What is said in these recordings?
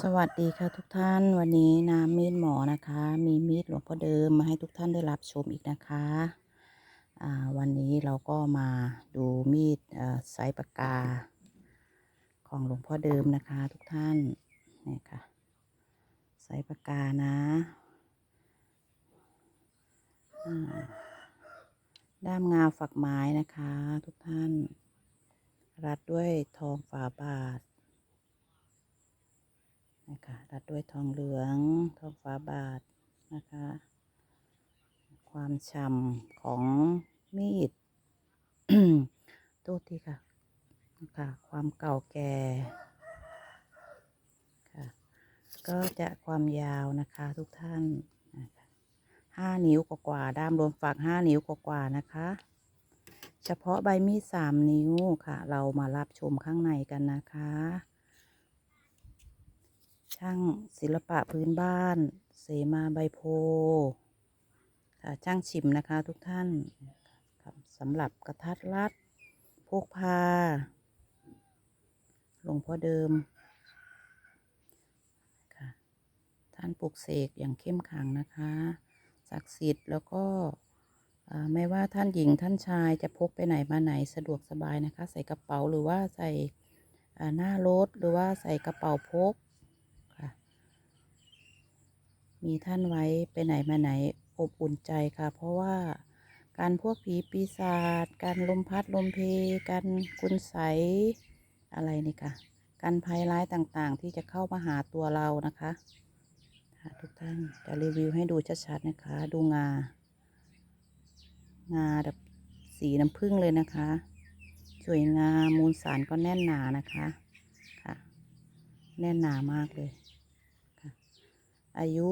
สวัสดีค่ะทุกท่านวันนี้น้ำมีดหมอนะคะ มีมีดหลวงพ่อเดิมมาให้ทุกท่านได้รับชมอีกนะคะวันนี้เราก็มาดูมีดไซส์ปากกา ของหลวงพ่อเดิมนะคะ ทุกท่านนี่ค่ะไซส์ปากกานะด้ามงาฝักไม้นะคะ ทุกท่าน รัดด้วยทองฝาบาท นะคะรัดด้วยทองเหลืองทองฟ้าบาทนะคะ ความฉ่ำของมีดโทษทีค่ะนะคะความเก่าแก่ค่ะ ก็จะความยาวนะคะทุกท่านนะคะห้านิ้วกว่าด้ามรวมฝักห้านิ้วกว่านะคะ เฉพาะใบมีดสามนิ้วค่ะ เรามารับชมข้างในกันนะคะ ช่างศิลปะพื้นบ้าน เสมาใบโพค่ะช่างชิมนะคะทุกท่านสำหรับกระทัดรัดพกพาหลวงพ่อเดิมค่ะท่านปลุกเสกอย่างเข้มขังนะคะศักดิ์สิทธิ์แล้วก็ไม่ว่าท่านหญิงท่านชายจะพกไปไหนมาไหนสะดวกสบายนะคะ ใส่กระเป๋าหรือว่าใส่หน้ารถหรือว่าใส่กระเป๋าพก มีท่านไว้ไปไหนมาไหนอบอุ่นใจค่ะ เพราะว่าการพวกผีปีศาจการลมพัดลมเพการคุณใสยอะไรนี่ค่ะการภัยร้ายต่างๆ ที่จะเข้ามาหาตัวเรานะคะทุกท่านจะรีวิวให้ดูชัดๆนะคะ ดูงา งาแบบสีน้ำผึ้งเลยนะคะ สวยงามมูลสารก็แน่นหนานะคะค่ะ แน่นหนามากเลย อายุ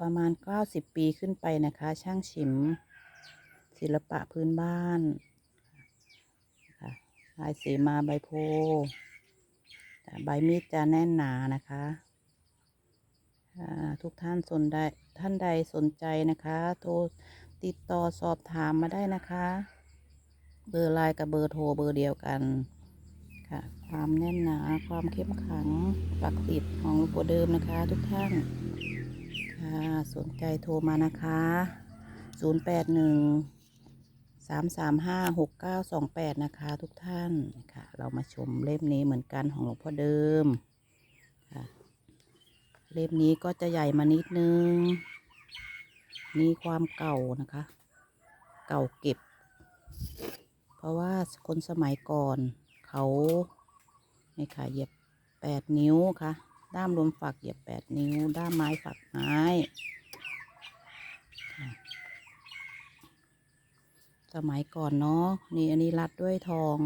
ประมาณ 90 ปีขึ้นไปนะคะ ช่างฉิม ศิลปะพื้นบ้านค่ะลายเสมาใบโพธิ์แต่ใบมีดจะแน่นหนานะคะทุกท่านสนได้ท่านใดสนใจนะคะ โทรติดต่อสอบถามมาได้นะคะ เบอร์ไลน์กับเบอร์โทรเบอร์เดียวกันค่ะ ความแน่นหนา ความเข้มขังปักติดของหลวงปู่เดิมนะคะ ทุกท่าน ค่ะสนใจโทรมานะคะ 081 335 6928 นะคะ ทุกท่านค่ะ เรามาชมเล่มนี้เหมือนกันของหลวงพ่อเดิมค่ะเล่มนี้ก็จะใหญ่มานิดนึง นี่ความเก่านะคะ เก่าเก็บ เพราะว่าคนสมัยก่อนเขานี่ค่ะเหยียบแปดนิ้วค่ะ ด้ามรวมฝักเหยียบแปดนิ้ว ด้ามไม้ฝักไม้ สมัยก่อนเนาะนี่อันนี้รัดด้วยทอง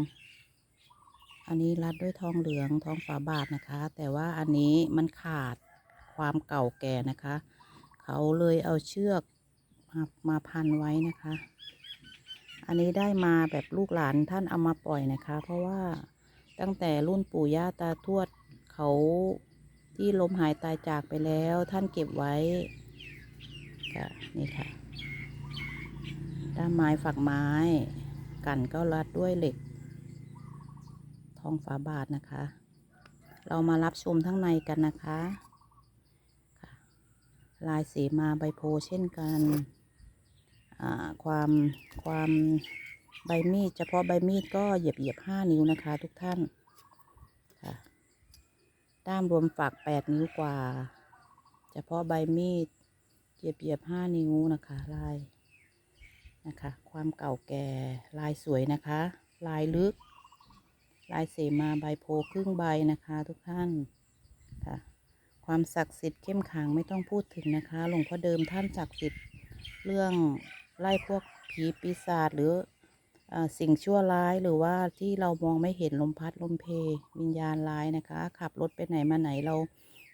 อันนี้รัดด้วยทองเหลืองทองฝาบาทนะคะ แต่ว่าอันนี้มันขาดความเก่าแก่นะคะ เขาเลยเอาเชือกมามาพันไว้นะคะ อันนี้ได้มาแบบลูกหลานท่านเอามาปล่อยนะคะ เพราะว่าตั้งแต่รุ่นปู่ย่าตาทวดเขา ที่ลมหายตายจากไปแล้วท่านเก็บไว้ค่ะนี่ค่ะด้ามไม้ฝักไม้ กันก็รัดด้วยเหล็ก ทองฝาบาทนะคะ เรามารับชมทั้งในกันนะคะลายสีมาใบโพเช่นกันความความใบมีด เฉพาะใบมีดก็เหยียบเหยียบห้านิ้วนะคะทุกท่าน ด้ามรวมฝักแปดนิ้วกว่า เฉพาะใบมีดเหยียบเหยียบห้านิ้วนะคะลายนะคะ ความเก่าแก่ลายสวยนะคะ ลายลึก ลายเสมาใบโพครึ่งใบนะคะทุกท่านค่ะความศักดิ์สิทธิ์เข้มขังไม่ต้องพูดถึงนะคะ หลวงพ่อเดิมท่านศักดิ์สิทธิ์เรื่องไล่พวกผีปีศาจหรือ สิ่งชั่วร้ายหรือว่าที่เรามองไม่เห็นลมพัดลมเพ วิญญาณร้ายนะคะ ขับรถไปไหนมาไหนเรา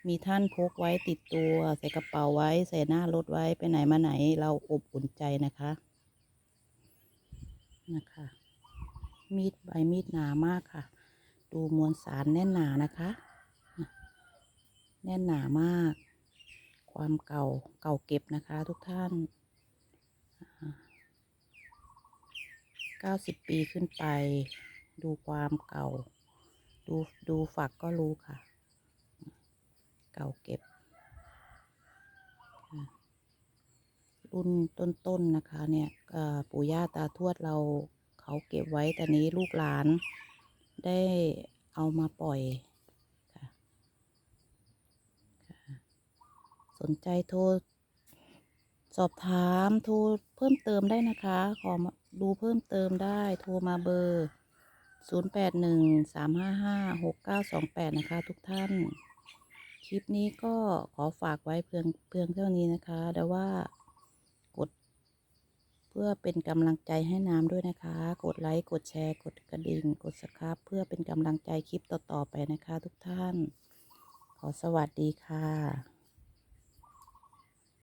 มีท่านพกไว้ติดตัว ใส่กระเป๋าไว้ ใส่หน้ารถไว้ไปไหนมาไหน เราอบอุ่นใจนะคะนะคะ มีดใบมีดหนามากค่ะ ดูมวลสารแน่นหนานะคะ แน่นหนามาก ความเก่าเก่าเก็บนะคะทุกท่าน เก้าสิบปีขึ้นไป ดูความเก่า ดูดูฝักก็รู้ค่ะ เก่าเก็บ รุ่นต้นๆนะคะ เนี่ยปู่ย่าตาทวดเราเขาเก็บไว้แต่นี้ลูกหลานได้เอามาปล่อยค่ะ สนใจโทรสอบถามโทรเพิ่มเติมได้นะคะ ขอ ดูเพิ่มเติมได้โทรมาเบอร์ 0 8 1 3 5 5 6 9 2 8 นะคะ ทุกท่าน คลิปนี้ก็ขอฝากไว้เพียงเพียงเท่านี้นะคะแต่ว่ากด เพื่อเป็นกำลังใจให้น้ำด้วยนะคะ กดไลค์ กดแชร์ กดกระดิ่ง กดสครับเพื่อเป็นกำลังใจคลิปต่อๆไปนะคะ ทุกท่าน ขอสวัสดีค่ะ